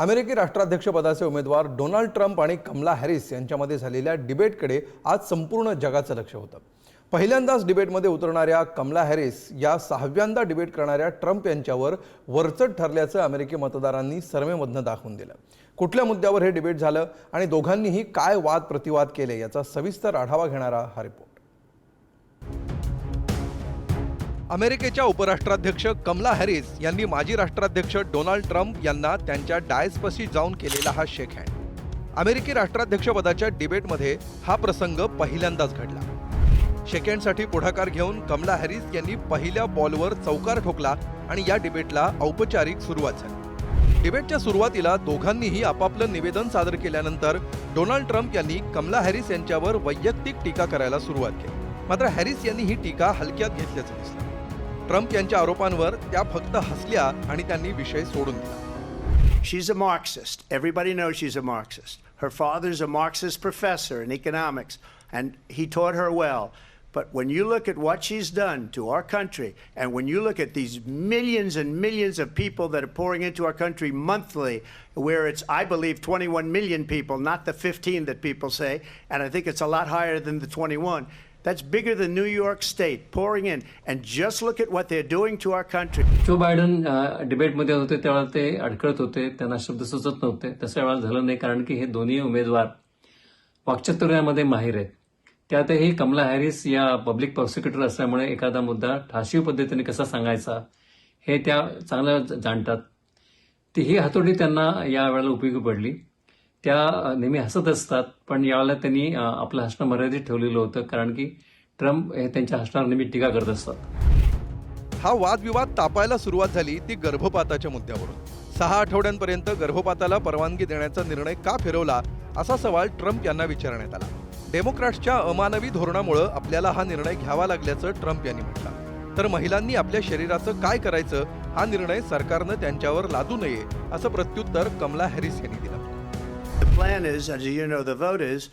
अमेरिकी राष्ट्राध्यक्षपदाचे उमेदवार Donald Trump आणि कमला हॅरिस यांच्यामध्ये झालेल्या डिबेटकडे आज संपूर्ण जगाचं लक्ष होतं. पहिल्यांदाच डिबेटमध्ये उतरणाऱ्या कमला हॅरिस या सहाव्यांदा डिबेट करणाऱ्या ट्रम्प यांच्यावर वरचढ ठरल्याचं अमेरिकी मतदारांनी सर्वेमधनं दाखवून दिलं. कुठल्या मुद्द्यावर हे डिबेट झालं आणि दोघांनीही काय वाद प्रतिवाद केले याचा सविस्तर आढावा घेणारा हा रिपोर्ट. अमेरिकेच्या उपराष्ट्राध्यक्ष कमला हॅरिस यांनी माजी राष्ट्राध्यक्ष डोनाल्ड ट्रम्प यांना त्यांच्या डायसपशी जाऊन केलेला हा शेक हँड. अमेरिकी राष्ट्राध्यक्षपदाच्या डिबेटमध्ये हा प्रसंग पहिल्यांदाच घडला. शेकहँडसाठी पुढाकार घेऊन कमला हॅरिस यांनी पहिल्या बॉलवर चौकार ठोकला आणि या डिबेटला औपचारिक सुरुवात झाली. डिबेटच्या सुरुवातीला दोघांनीही आपापलं निवेदन सादर केल्यानंतर डोनाल्ड ट्रम्प यांनी कमला हॅरिस यांच्यावर वैयक्तिक टीका करायला सुरुवात केली. मात्र हॅरिस यांनी ही टीका हलक्यात घेतल्याचं दिसलं. ट्रम्प यांच्या आरोपांवर त्या फक्त हसल्या आणि त्यांनी विषय सोडून दिला She's a Marxist. Everybody knows she's a Marxist. Her father's a Marxist professor in economics, and he taught her well. But when you look at what she's done to our country, and when you look at these millions and millions of people that are pouring into our country monthly, where it's, I believe, 21 million people, not the 15 that people say, and I think it's a lot higher than the 21. That's bigger than New York State pouring in. And just look at what they're doing to our country. Joe Biden डिबेटमध्ये होते त्यावेळेला ते अडकळत होते. त्यांना शब्द सुचत नव्हते. तसं वेळा झालं नाही कारण की हे दोन्ही उमेदवार वाक्चतुर्यामध्ये माहीर आहेत. त्यातही कमला हॅरिस या पब्लिक प्रॉसिक्युटर असल्यामुळे एखादा मुद्दा ठाशीव पद्धतीने कसा सांगायचा हे त्या चांगलं जाणतात. ती ही हातोडी त्यांना या वेळेला उपयोगी पडली. त्या नेहमी हसत असतात पण यावेळेला त्यांनी आपलं हसणं मर्यादित ठेवलेलं होतं कारण की ट्रम्प हे त्यांच्या हसणार नेहमी टीका करत असतात. हा वादविवाद तापायला सुरुवात झाली ती गर्भपाताच्या मुद्द्यावरून. सहा आठवड्यांपर्यंत गर्भपाताला परवानगी देण्याचा निर्णय का फिरवला असा सवाल ट्रम्प यांना विचारण्यात आला. डेमोक्रॅट्सच्या अमानवी धोरणामुळे आपल्याला हा निर्णय घ्यावा लागल्याचं ट्रम्प यांनी म्हटलं. तर महिलांनी आपल्या शरीराचं काय करायचं हा निर्णय सरकारनं त्यांच्यावर लादू नये असं प्रत्युत्तर कमला हॅरिस यांनी दिलं. The plan is, as you know, the vote is,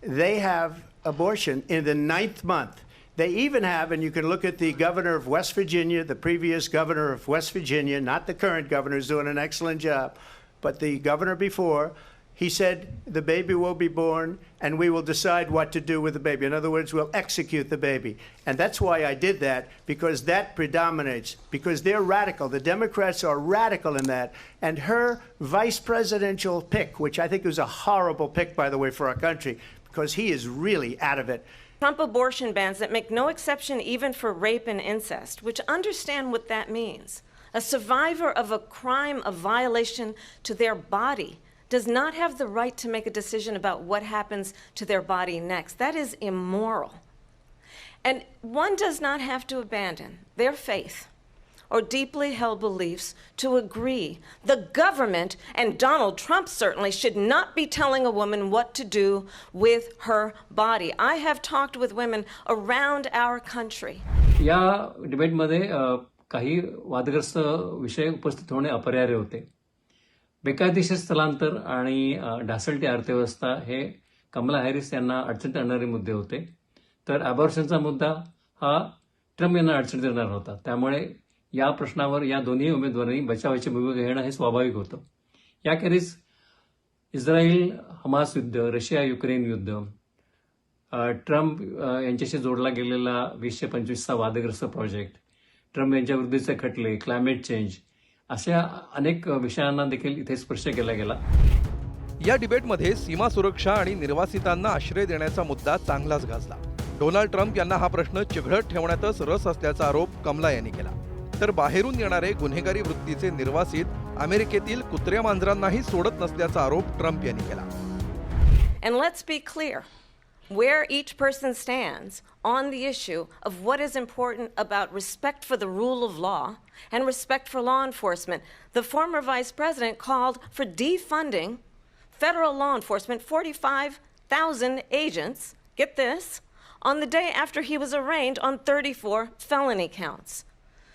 they have abortion in the ninth month. They even have, and you can look at the governor of West Virginia, the previous governor of West Virginia, not the current governor, who's doing an excellent job, but the governor before, he said the baby will be born and we will decide what to do with the baby. In other words, we'll execute the baby. And that's why I did that, because that predominates, because they're radical. The Democrats are radical in that. And her vice presidential pick, which I think was a horrible pick, by the way, for our country, because he is really out of it. Trump abortion bans that make no exception even for rape and incest, which understand what that means. A survivor of a crime of violation to their body does not have the right to make a decision about what happens to their body next. That is immoral. And one does not have to abandon their faith or deeply held beliefs to agree. The government, and Donald Trump certainly, should not be telling a woman what to do with her body. I have talked with women around our country. या डिबेटमध्ये अ, काही वादग्रस्त विषय उपस्थित होणे अपरिहार्य होते बेकायदेशीर स्थलांतर आणि ढासळती अर्थव्यवस्था हे कमला हॅरिस यांना अडचणीत आणणारे मुद्दे होते. तर अबॉर्शनचा मुद्दा हा ट्रम्प यांना अडचणीत येणार होता. त्यामुळे या प्रश्नावर या दोन्ही उमेदवारांनी बचावाची भूमिका घेणं हे स्वाभाविक होतं. याखेरीज इस्रायल हमास युद्ध रशिया युक्रेन युद्ध ट्रम्प यांच्याशी जोडला गेलेला वीसशे पंचवीसचा वादग्रस्त प्रोजेक्ट ट्रम्प यांच्याविरुद्धचे खटले क्लायमेट चेंज अशा अनेक विषयांना देखील इथे स्पर्श केला गेला. या डिबेटमध्ये सीमा सुरक्षा आणि निर्वासितांना आश्रय देण्याचा मुद्दा चांगलाच गाजला. डोनाल्ड ट्रम्प यांना हा प्रश्न चिघळत ठेवण्यातच रस असल्याचा आरोप कमला यांनी केला. तर बाहेरून येणारे गुन्हेगारी वृत्तीचे निर्वासित अमेरिकेतील कुत्र्या मांजरांनाही सोडत नसल्याचा आरोप ट्रम्प यांनी केला. And let's be clear where each person stands on the issue of what is important about respect for the rule of law and respect for law enforcement. The former vice president called for defunding federal law enforcement, 45,000 agents, get this, on the day after he was arraigned on 34 felony counts.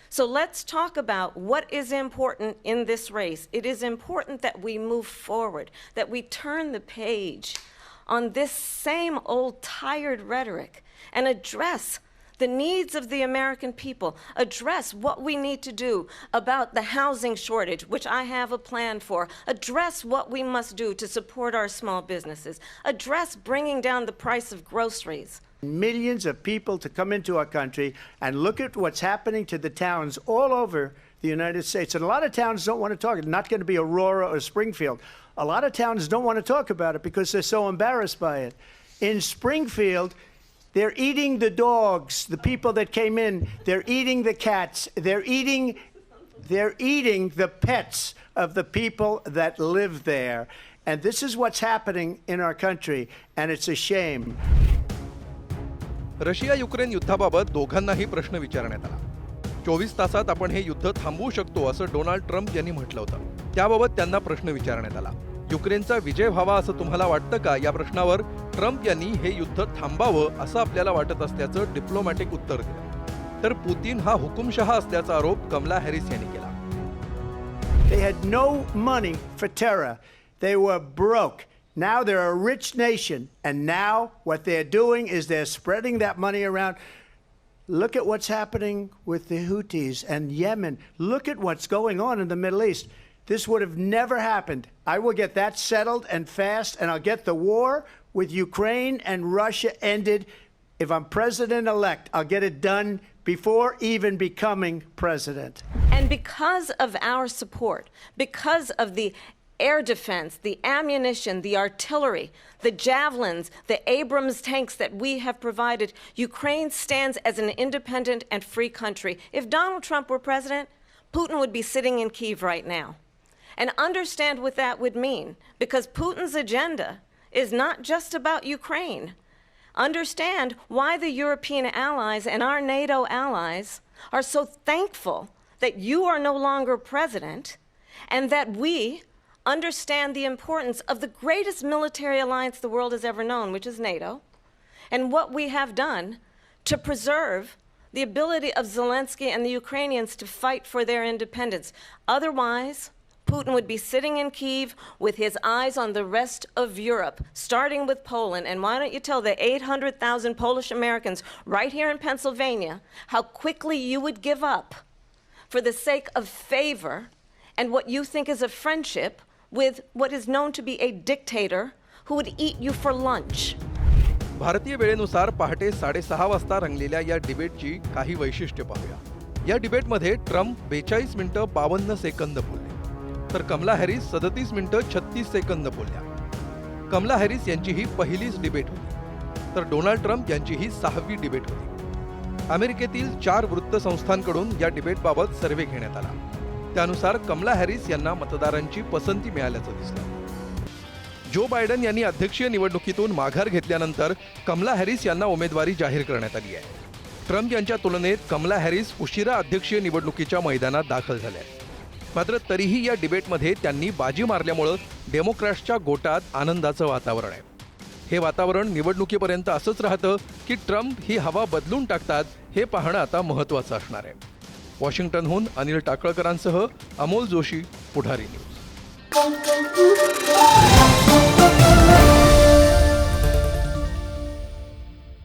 So let's talk about what is important in this race. It is important that we move forward, that we turn the page on this same old tired rhetoric and address the needs of the American people, address what we need to do about the housing shortage, which I have a plan for, address what we must do to support our small businesses, address bringing down the price of groceries. Millions of people to come into our country and look at what's happening to the towns all over the United States. And a lot of towns don't want to talk. It's not going to be Aurora or Springfield. A lot of towns don't want to talk about it because they're so embarrassed by it. In Springfield, they're eating the dogs, the people that came in. They're eating the cats. They're eating they're eating the pets of the people that live there. And this is what's happening in our country, and it's a shame. Russia Ukraine युद्धाबाबत दोघांनाही प्रश्न विचारण्यात आला चोवीस तासात आपण हे युद्ध थांबवू शकतो असं डोनाल्ड ट्रम्प यांनी म्हटलं होतं त्याबाबत त्यांना प्रश्न विचारण्यात आला युक्रेनचा विजय व्हावा असं तुम्हाला वाटतं का या प्रश्नावर ट्रम्प यांनी हे युद्ध थांबावं असं आपल्याला वाटत असल्याचं डिप्लोमॅटिक उत्तर दिलं तर पुतीन हा हुकुमशहा असल्याचा आरोप कमला हॅरिस यांनी केला They had no money for terror. They were broke. Now they're a rich nation. And now what they're doing is they're spreading that money around. Look at what's happening with the Houthis and Yemen. Look at what's going on in the Middle East. This would have never happened. I will get that settled and fast, and I'll get the war with Ukraine and Russia ended. If I'm president elect, I'll get it done before even becoming president. And because of our support, because of the air defense, the ammunition, the artillery, the javelins, the Abrams tanks that we have provided, Ukraine stands as an independent and free country. If Donald Trump were president, Putin would be sitting in Kiev right now. And understand what that would mean, because Putin's agenda is not just about Ukraine. Understand why the European allies and our NATO allies are so thankful that you are no longer president and that we understand the importance of the greatest military alliance the world has ever known, which is NATO, and what we have done to preserve the ability of Zelensky and the Ukrainians to fight for their independence. Otherwise, Putin would be sitting in Kiev with his eyes on the rest of Europe, starting with Poland. And why don't you tell the 800,000 Polish Americans right here in Pennsylvania how quickly you would give up for the sake of favor and what you think is a friendship with what is known to be a dictator who would eat you for lunch? भारतीय वेळेनुसार पहाटे साडेसहा वाजता रंगलेल्या या डिबेटची काही वैशिष्ट्य पाहूया या डिबेटमध्ये ट्रम्प बेचाळीस मिनिटं बावन्न सेकंद बोलले तर कमला हॅरिस सदतीस मिनिटं छत्तीस सेकंद बोलल्या. कमला हॅरिस यांची ही पहिलीच डिबेट होती. तर डोनाल्ड ट्रम्प यांची ही सहावी डिबेट होती. अमेरिकेतील चार वृत्तसंस्थांकडून या डिबेटबाबत सर्व्हे घेण्यात आला. त्यानुसार कमला हॅरिस यांना मतदारांची पसंती मिळाल्याचं दिसलं. जो बायडन यांनी अध्यक्षीय निवडणुकीतून माघार घेतल्यानंतर कमला हॅरिस यांना उमेदवारी जाहीर करण्यात आली आहे. ट्रम्प यांच्या तुलनेत कमला हॅरिस उशिरा अध्यक्षीय निवडणुकीच्या मैदानात दाखल झाल्या आहेत. मात्र तरीही या डिबेटमध्ये त्यांनी बाजी मारल्यामुळं डेमोक्रॅट्सच्या गोटात आनंदाचं वातावरण आहे. हे वातावरण निवडणुकीपर्यंत असंच राहतं की ट्रम्प ही हवा बदलून टाकतात हे पाहणं आता महत्त्वाचं असणार आहे. वॉशिंग्टनहून अनिल टाकळकरांसह अमोल जोशी पुढारी न्यूज.